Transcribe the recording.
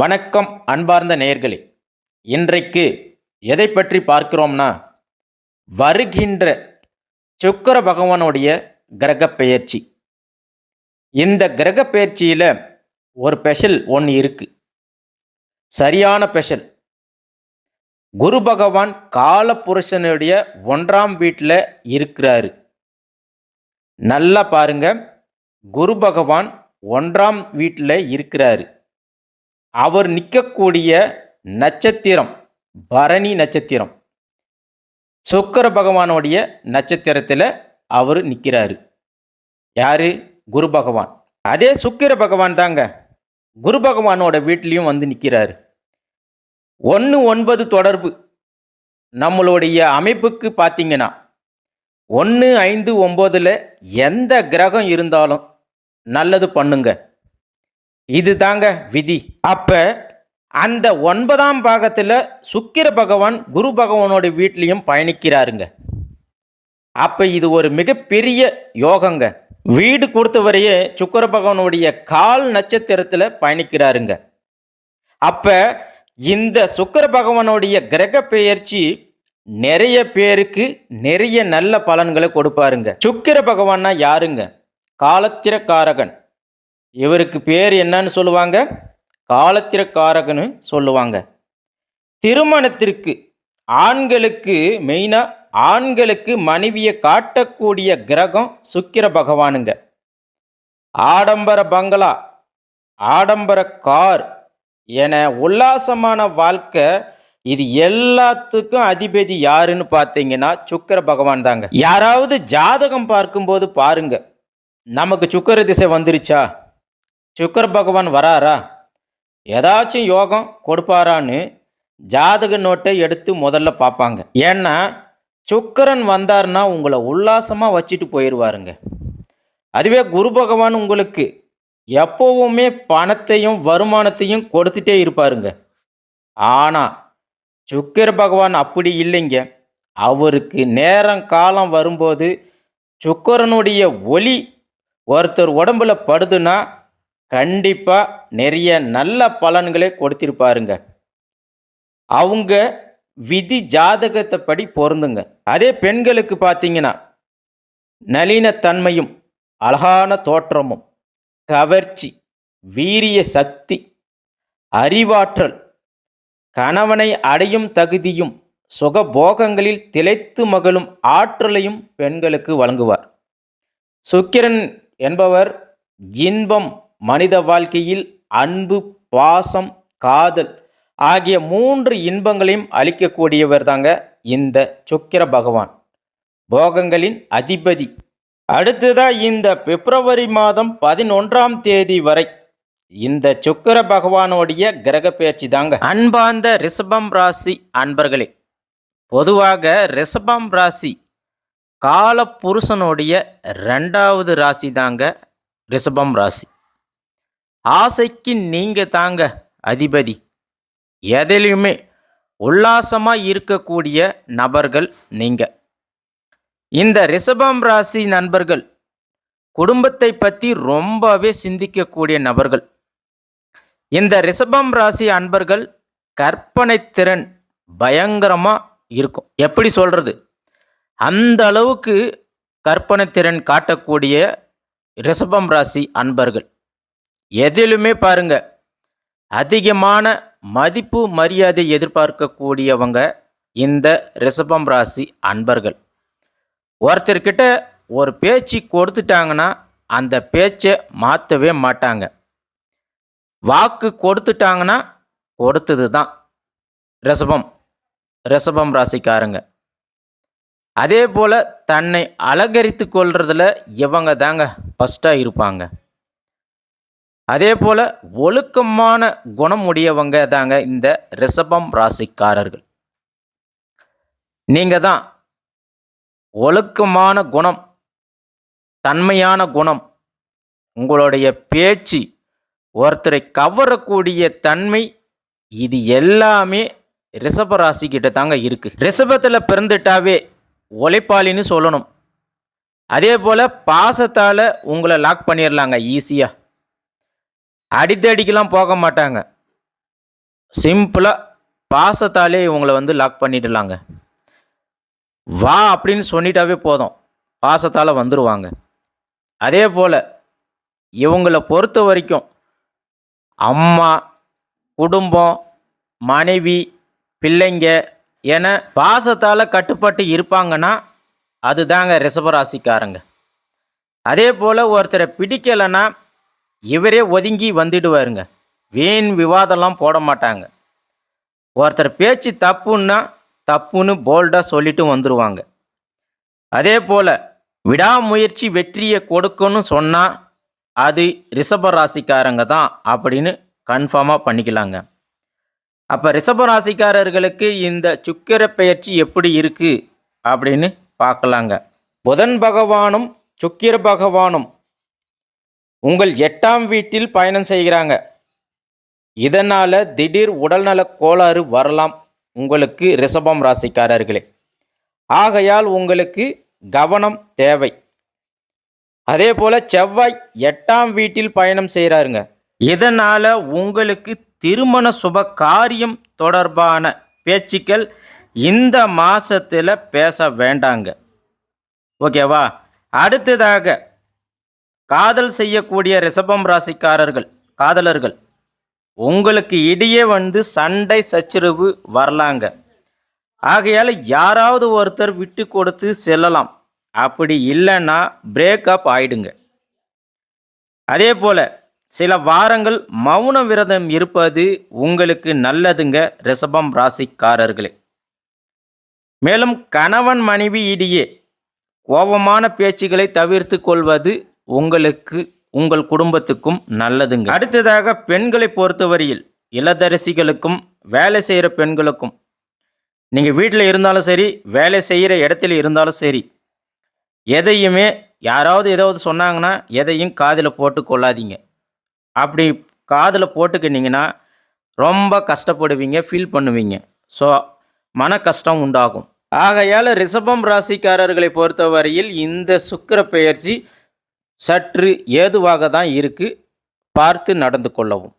வணக்கம் அன்பார்ந்த நேயர்களே. இன்றைக்கு எதை பற்றி பார்க்கிறோம்னா வருகின்ற சுக்கர பகவானுடைய கிரக பெயர்ச்சி. இந்த கிரக பெயர்ச்சியில் ஒரு ஸ்பெஷல் ஒன்று இருக்குது சரியான ஸ்பெஷல் குரு பகவான் காலபுருஷனுடைய ஒன்றாம் வீட்டில் இருக்கிறாரு. நல்லா பாருங்க. குரு பகவான் ஒன்றாம் வீட்டில் இருக்கிறாரு. அவர் நிற்கக்கூடிய நட்சத்திரம் பரணி நட்சத்திரம். சுக்கர பகவானுடைய நட்சத்திரத்தில் அவர் நிற்கிறாரு யாரு? குரு பகவான். அதே சுக்கிர பகவான் தாங்க. குரு பகவானோட வீட்லேயும் வந்து நிற்கிறாரு ஒன்று ஒன்பது தொடர்பு. நம்மளுடைய அமைப்புக்கு பார்த்தீங்கன்னா ஒன்று ஐந்து ஒம்போதில் எந்த கிரகம் இருந்தாலும் நல்லது பண்ணுங்கள் இது தாங்க விதி. அப்ப அந்த ஒன்பதாம் பாகத்தில் சுக்கிர பகவான் குரு பகவானோட வீட்லேயும் பயணிக்கிறாருங்க. அப்ப இது ஒரு மிகப்பெரிய யோகங்க. வீடு கொடுத்தவரையே சுக்கர பகவானுடைய கால் நட்சத்திரத்தில் பயணிக்கிறாருங்க. அப்ப இந்த சுக்கர பகவானுடைய கிரக பெயர்ச்சி நிறைய பேருக்கு நிறைய நல்ல பலன்களை கொடுப்பாருங்க. சுக்கிர பகவான்னா யாருங்க? காலத்திரக்காரகன். இவருக்கு பேர் என்னன்னு சொல்லுவாங்க? காலத்திரக்காரகன்னு சொல்லுவாங்க. திருமணத்திற்கு ஆண்களுக்கு மெயினாக ஆண்களுக்கு மனைவியை காட்டக்கூடிய கிரகம் சுக்கிர பகவானுங்க. ஆடம்பர பங்களா ஆடம்பர கார் என உல்லாசமான வாழ்க்கை இது எல்லாத்துக்கும் அதிபதி யாருன்னு பார்த்தீங்கன்னா சுக்கிர பகவான் தாங்க. யாராவது ஜாதகம் பார்க்கும்போது பாருங்க. நமக்கு சுக்கிர திசை வந்துருச்சா? சுக்கர் பகவான் வராரா? ஏதாச்சும் யோகம் கொடுப்பாரான்னு ஜாதக நோட்டை எடுத்து முதல்ல பார்ப்பாங்க. ஏன்னா சுக்கரன் வந்தார்னா உங்களை உல்லாசமாக வச்சுட்டு போயிடுவாருங்க அதுவே குரு பகவான் உங்களுக்கு எப்போவுமே பணத்தையும் வருமானத்தையும் கொடுத்துட்டே இருப்பாருங்க. ஆனால் சுக்கர் பகவான் அப்படி இல்லைங்க. அவருக்கு நேரம் காலம் வரும்போது சுக்கரனுடைய ஒளி ஒருத்தர் உடம்புல படுதுன்னா கண்டிப்பாக நிறைய நல்ல பலன்களை கொடுத்திருப்பாருங்க. அவங்க விதி ஜாதகத்தை படி பொருந்துங்க. அதே பெண்களுக்கு பார்த்தீங்கன்னா நளினத்தன்மையும் அழகான தோற்றமும் கவர்ச்சி வீரிய சக்தி அறிவாற்றல் கணவனை அடையும் தகுதியும் சுகபோகங்களில் திளைத்து மகளும் ஆற்றலையும் பெண்களுக்கு வழங்குவார். சுக்கிரன் என்பவர் இன்பம் மனித வாழ்க்கையில் அன்பு பாசம் காதல் ஆகிய மூன்று இன்பங்களையும் அளிக்கக்கூடியவர் தாங்க இந்த சுக்கிர பகவான். போகங்களின் அதிபதி. அடுத்ததாக இந்த பிப்ரவரி மாதம் பதினொன்றாம் தேதி வரை இந்த சுக்கிர பகவானுடைய கிரக பேச்சு தாங்க. அன்பார்ந்த ரிஷபம் ராசி அன்பர்களே பொதுவாக ரிஷபம் ராசி கால புருஷனுடைய ரெண்டாவது ராசி தாங்க ரிஷபம் ராசி. ஆசைக்கு நீங்க தாங்க அதிபதி. எதிலையுமே உல்லாசமாக இருக்கக்கூடிய நபர்கள் நீங்க. இந்த ரிஷபம் ராசி நண்பர்கள் குடும்பத்தை பற்றி ரொம்பவே சிந்திக்கக்கூடிய நபர்கள். இந்த ரிஷபம் ராசி அன்பர்கள் கற்பனை திறன் பயங்கரமாக இருக்கும். எப்படி சொல்கிறது அந்த அளவுக்கு கற்பனை திறன் காட்டக்கூடிய ரிஷபம் ராசி அன்பர்கள். எதிலுமே பாருங்க. அதிகமான மதிப்பு மரியாதை எதிர்பார்க்கக்கூடியவங்க இந்த ரிஷபம் ராசி அன்பர்கள். ஒருத்தர்கிட்ட ஒரு பேச்சு கொடுத்துட்டாங்கன்னா அந்த பேச்சை மாற்றவே மாட்டாங்க. வாக்கு கொடுத்துட்டாங்கன்னா கொடுத்தது தான் ரிஷபம் ரிஷபம் ராசிக்காரங்க. அதே போல் தன்னை அலங்கரித்து கொள்றதுல இவங்க தாங்க ஃபஸ்ட்டாக இருப்பாங்க. அதே போல் ஒழுக்கமான குணம் உடையவங்க தாங்க இந்த ரிஷபம் ராசிக்காரர்கள். நீங்கள் தான் ஒழுக்கமான குணம் தன்மையான குணம் உங்களுடைய பேச்சு ஒருத்தரை கவரக்கூடிய தன்மை இது எல்லாமே ரிஷப ராசி கிட்ட தாங்க இருக்கு. ரிஷபத்தில் பிறந்துட்டாவே உழைப்பாளின்னு சொல்லணும். அதே போல் பாசத்தால் உங்களை லாக் பண்ணிடலாங்க ஈஸியாக அடித்தடிக்கெல்லாம் போக மாட்டாங்க. சிம்பிளாக பாசத்தாலே இவங்களை வந்து லாக் பண்ணிடலாங்க. வா அப்படின்னு சொல்லிட்டாவே போதும். பாசத்தால் வந்துடுவாங்க அதே போல் இவங்களை பொறுத்த வரைக்கும் அம்மா குடும்பம் மனைவி பிள்ளைங்க என பாசத்தால் கட்டுப்பட்டு இருப்பாங்கன்னா அதுதாங்க ரிஷபராசிக்காரங்க. அதே போல் ஒருத்தரை பிடிக்கலைன்னா இவரே ஒதுங்கி வந்துடுவாருங்க. வீண் விவாதம்லாம் போட மாட்டாங்க. ஒருத்தர் பேச்சு தப்புன்னா தப்புன்னு போல்டாக சொல்லிட்டு வந்துடுவாங்க அதே போல் விடாமுயற்சி வெற்றியை கொடுக்கணும்னு சொன்னால் அது ரிஷப ராசிக்காரங்க தான் அப்படின்னு கன்ஃபார்மாக பண்ணிக்கலாங்க. அப்போ ரிஷப ராசிக்காரர்களுக்கு இந்த சுக்கிர பெயர்ச்சி எப்படி இருக்குது அப்படின்னு பார்க்கலாங்க. புதன் பகவானும் சுக்கிர பகவானும் உங்கள் எட்டாம் வீட்டில் பயணம் செய்கிறாங்க. இதனால் திடீர் உடல்நலக் கோளாறு வரலாம் உங்களுக்கு ரிஷபம் ராசிக்காரர்களே. ஆகையால் உங்களுக்கு கவனம் தேவை. அதே போல் செவ்வாய் எட்டாம் வீட்டில் பயணம் செய்கிறாருங்க. இதனால் உங்களுக்கு திருமண சுப காரியம் தொடர்பான பேச்சுக்கள் இந்த மாதத்தில் பேச வேண்டாங்க. ஓகேவா? அடுத்ததாக காதல் செய்யக்கூடிய ரிஷபம் ராசிக்காரர்கள் காதலர்கள் உங்களுக்கு இடையே வந்து சண்டை சச்சரவு வரலாங்க. ஆகையால் யாராவது ஒருத்தர் விட்டு கொடுத்து செல்லலாம். அப்படி இல்லைன்னா பிரேக்கப் ஆயிடுங்க. அதே போல் சில வாரங்கள் மௌன விரதம் இருப்பது உங்களுக்கு நல்லதுங்க ரிஷபம் ராசிக்காரர்களே. மேலும் கணவன் மனைவி இடையே கோபமான பேச்சுகளை தவிர்த்து கொள்வது உங்களுக்கு உங்கள் குடும்பத்துக்கும் நல்லதுங்க. அடுத்ததாக பெண்களை பொறுத்தவரையில் இளதரசிகளுக்கும் வேலை செய்கிற பெண்களுக்கும் நீங்கள் வீட்டில் இருந்தாலும் சரி வேலை செய்கிற இடத்துல இருந்தாலும் சரி எதையுமே யாராவது ஏதாவது சொன்னாங்கன்னா எதையும் காதில் போட்டு கொள்ளாதீங்க. அப்படி காதில் போட்டுக்கினீங்கன்னா ரொம்ப கஷ்டப்படுவீங்க ஃபீல் பண்ணுவீங்க. ஸோ மன கஷ்டம் உண்டாகும். ஆகையால் ரிஷபம் ராசிக்காரர்களை பொறுத்தவரையில் இந்த சுக்கிர பெயர்ச்சி சற்று ஏதுவாக தான் இருக்குது பார்த்து நடந்து கொள்ளவும்.